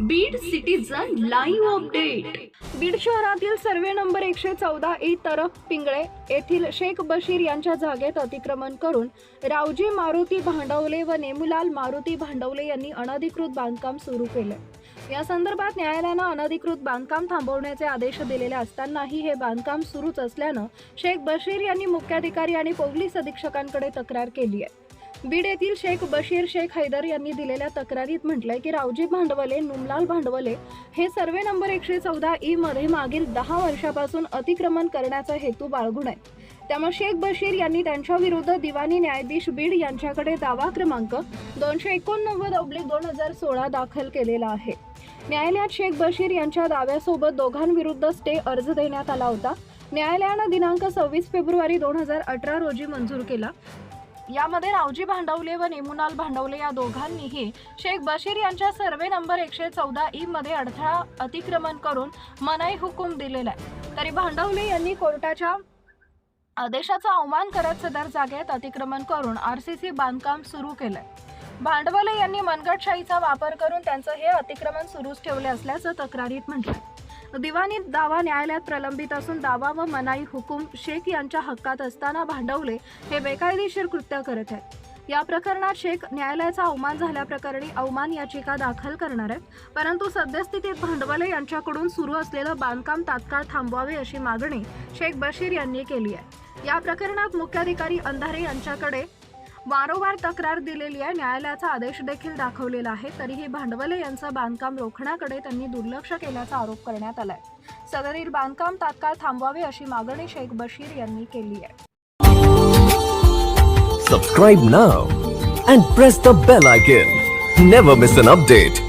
Beed citizen live update Beed शहरातील survey number एकशे चौदा ई तरफ पिंगळे येथील शेख बशीर यांच्या जागेत अतिक्रमण करून रावजी मारुती भांडवले व नेमुलाल मारुती भांडवले यांनी अनधिकृत बांधकाम सुरू केले. या संदर्भात न्यायालयानं अनधिकृत बांधकाम थांबवण्याचे आदेश दिलेले असतानाही हे बांधकाम सुरूच असल्यानं शेख बशीर यांनी मुख्याधिकारी आणि पोलीस अधीक्षकांकडे तक्रार केली आहे. बीड येथील शेख बशीर शेख हैदर यांनी दिलेल्या तक्रारीत म्हटलंय की रावजी भांडवले नुमलाल भांडवले हे सर्वे नंबर एकशे चौदा ई मध्ये मागील दहा वर्षापासून अतिक्रमण करण्याचा हेतू बाळगून आहे त्यामुळे शेख बशीर यांनी त्यांच्या विरुद्ध दिवाणी न्यायाधीश बीड यांच्याकडे दावा क्रमांक दोनशे एकोणनव्वद ऑब्लिक दोन हजार सोळा दाखल केलेला आहे. न्यायालयात शेख बशीर यांच्या दाव्यासोबत दोघांविरुद्ध स्टे अर्ज देण्यात आला होता. न्यायालयानं दिनांक सव्वीस फेब्रुवारी दोन हजार अठरा रोजी मंजूर केला. यामध्ये रावजी भांडवले व नेमुनाल भांडवले या दोघांनीही शेख बशीर यांच्या सर्वे नंबर एकशे चौदा ई मध्ये अडथळा अतिक्रमण करून मनाई हुकूम दिलेला आहे. तरी भांडवले यांनी कोर्टाच्या आदेशाचा अवमान करत सदर जागेत अतिक्रमण करून आरसीसी बांधकाम सुरू केलंय. भांडवले यांनी मनगटशाहीचा वापर करून त्यांचं हे अतिक्रमण सुरूच ठेवले असल्याचं तक्रारीत म्हटलं दिवाणी दावा न्यायालयात प्रलंबित असून दावा व मनाई हुकूम शेख यांच्या हक्कात असताना भांडवले हे बेकायदेशीर कृत्य करत आहेत. या प्रकरणात शेख न्यायालयाचा अवमान झाल्याप्रकरणी अवमान याचिका दाखल करणार आहेत. परंतु सद्यस्थितीत भांडवले यांच्याकडून सुरू असलेलं बांधकाम तात्काळ थांबवावे अशी मागणी शेख बशीर यांनी केली आहे. या प्रकरणात मुख्याधिकारी अंधारे यांच्याकडे वारंवार तक्रार दिलेली आहे. न्यायालयाचा आदेश देखील दाखवलेला आहे. तरीही भांडवले यांचं बांधकाम रोखण्याकडे त्यांनी दुर्लक्ष केल्याचा आरोप करण्यात आलाय. सदरील बांधकाम तात्काळ थांबवावे अशी मागणी शेख बशीर यांनी केली आहे. Subscribe now and press the bell icon never miss an update